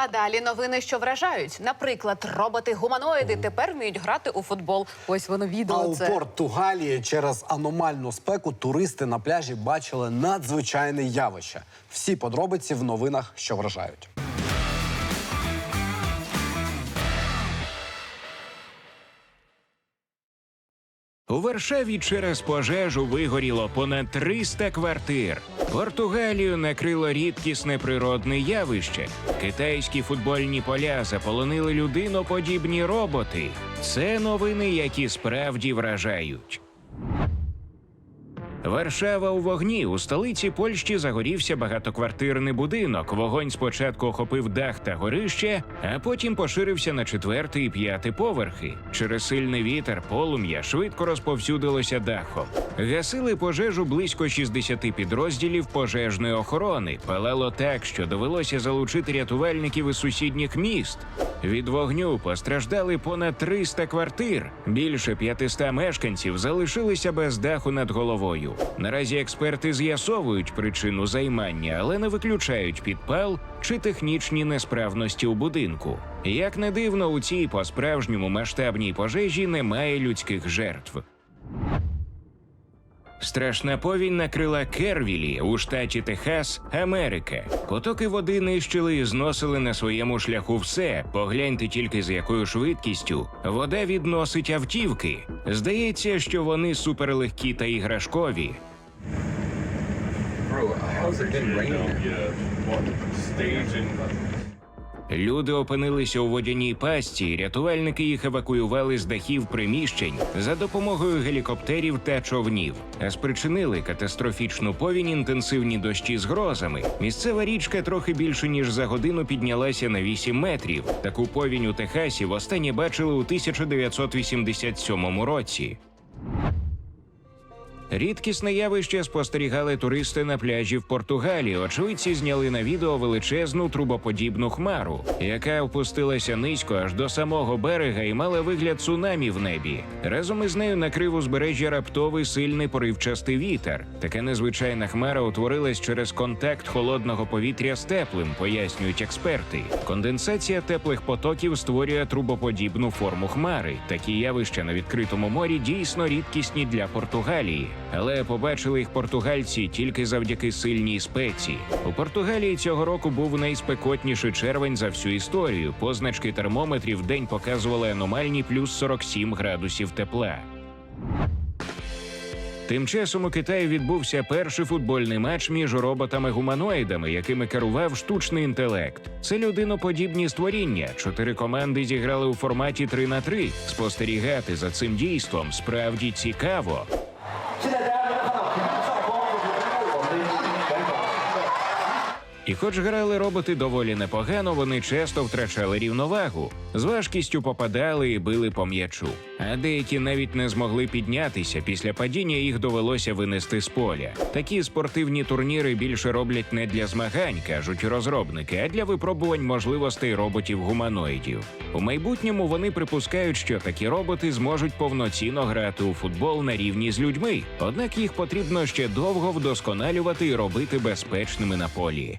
А далі новини, що вражають. Наприклад, роботи-гуманоїди тепер вміють грати у футбол. Ось воно відео. А у. Португалії через аномальну спеку туристи на пляжі бачили надзвичайне явище. Всі подробиці в новинах, що вражають. У Варшаві через пожежу вигоріло понад 300 квартир. Португалію накрило рідкісне природне явище. Китайські футбольні поля заполонили людиноподібні роботи. Це новини, які справді вражають. Варшава у вогні у столиці Польщі загорівся багатоквартирний будинок. Вогонь спочатку охопив дах та горище, а потім поширився на четвертий і п'ятий поверхи. Через сильний вітер полум'я швидко розповсюдилося дахом. Гасили пожежу близько 60 підрозділів пожежної охорони. Палало так, що довелося залучити рятувальників із сусідніх міст. Від вогню постраждали понад 300 квартир. Більше 500 мешканців залишилися без даху над головою. Наразі експерти з'ясовують причину займання, але не виключають підпал чи технічні несправності у будинку. Як не дивно, у цій по-справжньому масштабній пожежі немає людських жертв. Страшна повінь накрила Кервілі у штаті Техас, Америка. Потоки води нищили і зносили на своєму шляху все. Погляньте тільки з якою швидкістю вода відносить автівки. Здається, що вони суперлегкі та іграшкові. Bro, how's it been raining? Люди опинилися у водяній пастці, і рятувальники їх евакуювали з дахів приміщень за допомогою гелікоптерів та човнів. А спричинили катастрофічну повінь інтенсивні дощі з грозами. Місцева річка трохи більше ніж за годину піднялася на 8 метрів. Таку повінь у Техасі востаннє бачили у 1987 році. Рідкісне явище спостерігали туристи на пляжі в Португалії. Очевидці зняли на відео величезну трубоподібну хмару, яка опустилася низько аж до самого берега і мала вигляд цунамі в небі. Разом із нею накрив узбережжя раптовий сильний поривчастий вітер. Така незвичайна хмара утворилась через контакт холодного повітря з теплим, пояснюють експерти. Конденсація теплих потоків створює трубоподібну форму хмари. Такі явища на відкритому морі дійсно рідкісні для Португалії. Але побачили їх португальці тільки завдяки сильній спеці. У Португалії цього року був найспекотніший червень за всю історію. Позначки термометрів день показували аномальні плюс 47 градусів тепла. Тим часом у Китаї відбувся перший футбольний матч між роботами-гуманоїдами, якими керував штучний інтелект. Це людиноподібні створіння. Чотири команди зіграли у форматі 3 на 3 Спостерігати за цим дійством справді цікаво. І хоч грали роботи доволі непогано, вони часто втрачали рівновагу, з важкістю попадали і били по м'ячу. А деякі навіть не змогли піднятися. Після падіння їх довелося винести з поля. Такі спортивні турніри більше роблять не для змагань, кажуть розробники, а для випробувань можливостей роботів-гуманоїдів. У майбутньому вони припускають, що такі роботи зможуть повноцінно грати у футбол на рівні з людьми. Однак їх потрібно ще довго вдосконалювати і робити безпечними на полі.